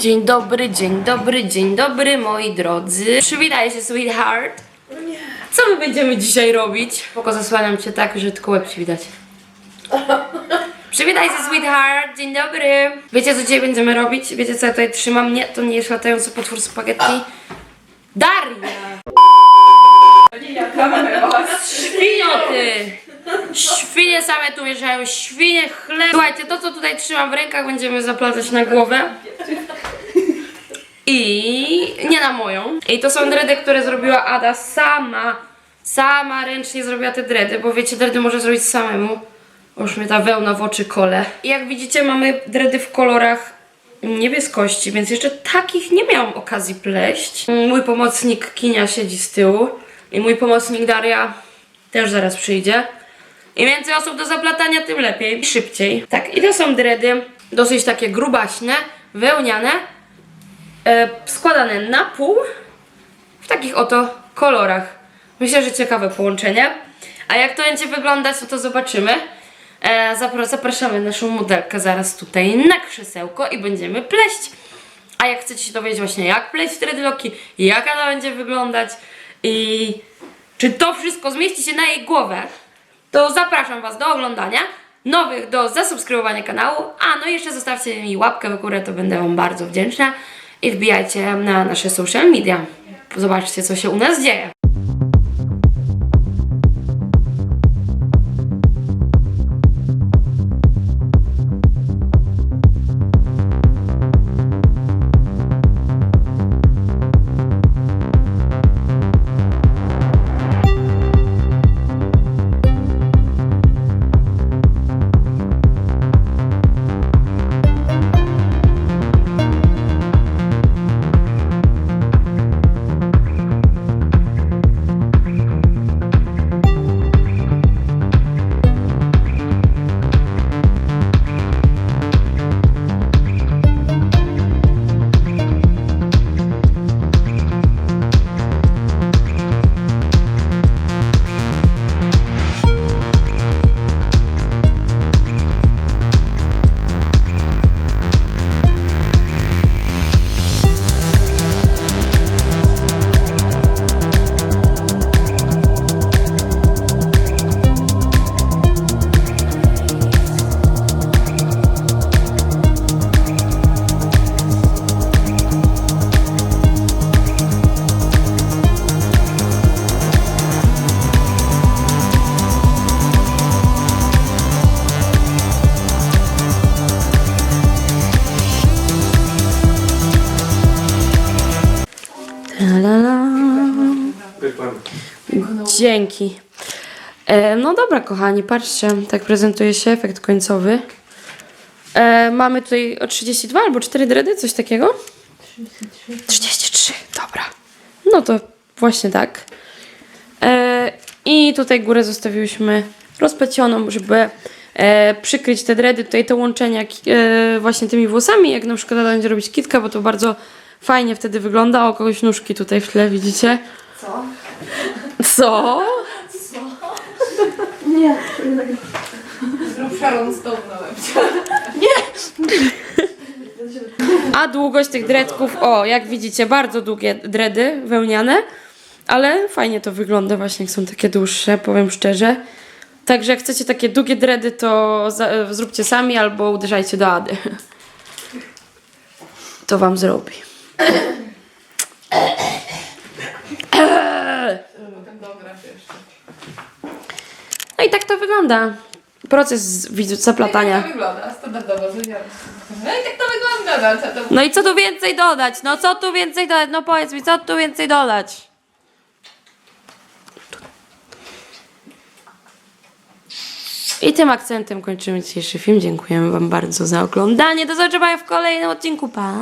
Dzień dobry, dzień dobry, dzień dobry moi drodzy. Przywitaj się, sweetheart. Co my będziemy dzisiaj robić? Poko zasłaniam cię tak, że tylko łeb ci widać. Przywitaj się, sweetheart. Dzień dobry. Wiecie, co dzisiaj będziemy robić? Wiecie, co ja tutaj trzymam? Nie, to nie jest latający potwór spaghetti. Daria! Świnio ty! Świnie same tu mieszają, świnie, chleb. Słuchajcie, to co tutaj trzymam w rękach będziemy zaplatać na głowę. I nie na moją. I to są dredy, które zrobiła Ada sama. Sama ręcznie zrobiła te dredy, bo wiecie, dredy może zrobić samemu. Już mnie ta wełna w oczy kole. I jak widzicie, mamy dredy w kolorach niebieskości, więc jeszcze takich nie miałam okazji pleść. Mój pomocnik Kinia siedzi z tyłu i mój pomocnik Daria też zaraz przyjdzie. Im więcej osób do zaplatania, tym lepiej, szybciej. Tak, i to są dredy dosyć takie grubaśne, wełniane, składane na pół w takich oto kolorach. Myślę, że ciekawe połączenie. A jak to będzie wyglądać, no to zobaczymy. E, zapra- zapraszamy naszą modelkę zaraz tutaj na krzesełko i będziemy pleść. A jak chcecie się dowiedzieć właśnie jak pleść dreadlocki, jak ona będzie wyglądać i czy to wszystko zmieści się na jej głowę, to zapraszam Was do oglądania, nowych do zasubskrybowania kanału, a no i jeszcze zostawcie mi łapkę w górę, to będę Wam bardzo wdzięczna i wbijajcie na nasze social media. Zobaczcie, co się u nas dzieje. Ta-la-la. Dzięki. E, no dobra, kochani, patrzcie, tak prezentuje się efekt końcowy. E, mamy tutaj o 32 albo 4 dredy, coś takiego? 33. 33, dobra. No to właśnie tak. E, I tutaj górę zostawiłyśmy rozplecioną, żeby e, przykryć te dredy, tutaj te łączenia e, właśnie tymi włosami, jak na przykład będzie robić kitka, bo to bardzo fajnie wtedy wygląda. O, kogoś nóżki tutaj w tle, widzicie? Co? Co? Nie. Zrób Sharon Stone na lepsze. A długość tych dreadków, o, jak widzicie, bardzo długie dredy wełniane, ale fajnie to wygląda właśnie, jak są takie dłuższe, powiem szczerze. Także jak chcecie takie długie dredy, to za, zróbcie sami albo uderzajcie do Ady. To wam zrobi. No i tak to wygląda. Proces widzu No i zaplatania. tak to wygląda, standardowo, zwiedziałam. No i tak to wygląda, no co to... No i co tu więcej dodać? No co tu więcej dodać? No powiedz mi, co tu więcej dodać? I tym akcentem kończymy dzisiejszy film. Dziękujemy Wam bardzo za oglądanie. Do zobaczenia w kolejnym odcinku. Pa!